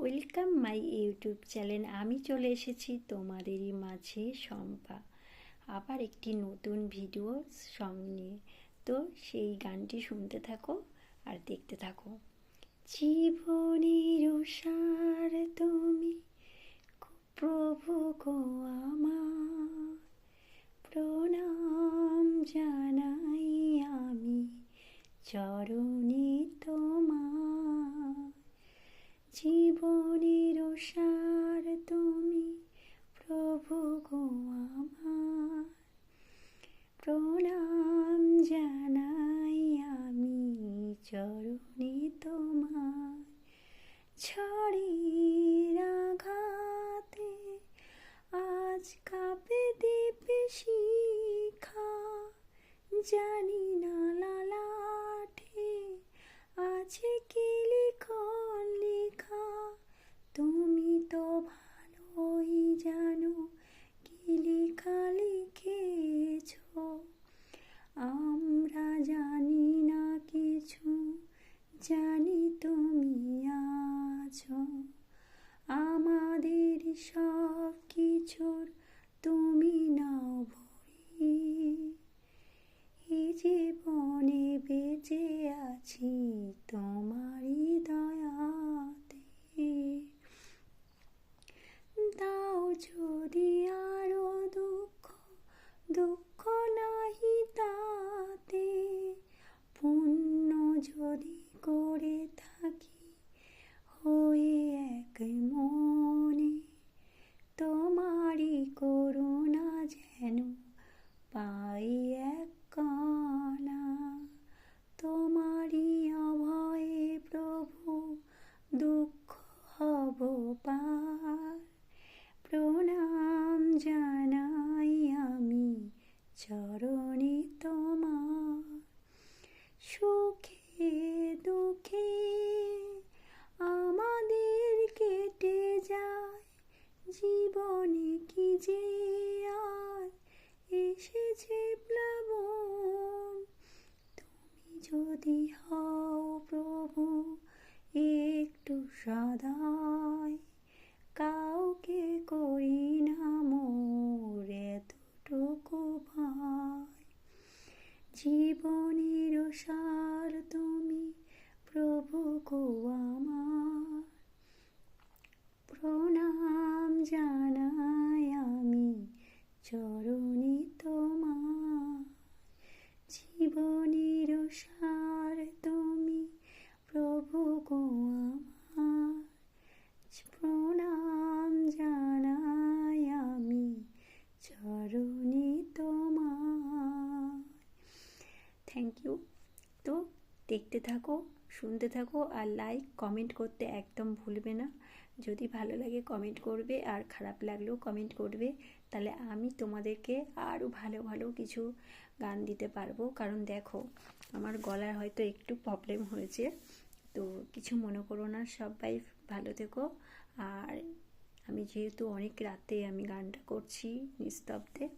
Welcome my YouTube channel আমি চলে এসেছি তোমাদেরই মাঝে শম্পা। আবার একটি নতুন ভিডিও নিয়ে তো সেই গানটি শুনতে থাকো আর দেখতে থাকো। জীবনের সার তুমি প্রভু গো আমার। প্রণাম জানাই আমি চরণে চরণে তোমার ঝড়ের আঘাতে আজ কাঁপে দেবে শিখা। জানি এসেছে প্লাবন, তুমি যদি হও প্রভু, একটু সদায় কাউকে করি না মোর এতটুকু ভয় জীবনের সার তুমি প্রভু গো আমার প্রণাম জানাই আমি চরণে তোমার জীবনের সার তুমি প্রভু গো আমার প্রণাম জানাই আমি চরণে তোমার থ্যাংক ইউ তো দেখতে থাকো, শুনতে থাকো আর লাইক কমেন্ট করতে একদম ভুলবে না। যদি ভালো লাগে কমেন্ট করবে আর খারাপ লাগলেও কমেন্ট করবে, তাহলে আমি তোমাদেরকে আরও ভালো ভালো কিছু গান দিতে পারব। কারণ দেখো, আমার গলার হয়তো একটু প্রবলেম হয়েছে। তো কিছু মনে করো না, সবাই ভালো থেকো। আর আমি যেহেতু অনেক রাতে আমি গানটা করছি নিস্তব্ধে,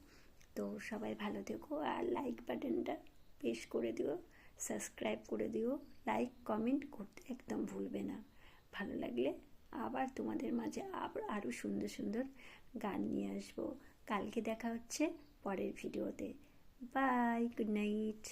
তো সবাই ভালো থেকো আর লাইক বাটনটা প্রেস করে দিও সাবস্ক্রাইব করে দিও লাইক কমেন্ট করতে একদম ভুলবে না। ভালো লাগলে আবার তোমাদের মাঝে আবার আরও সুন্দর সুন্দর গান নিয়ে আসব। কালকে দেখা হচ্ছে পরের ভিডিওতে বাই গুড নাইট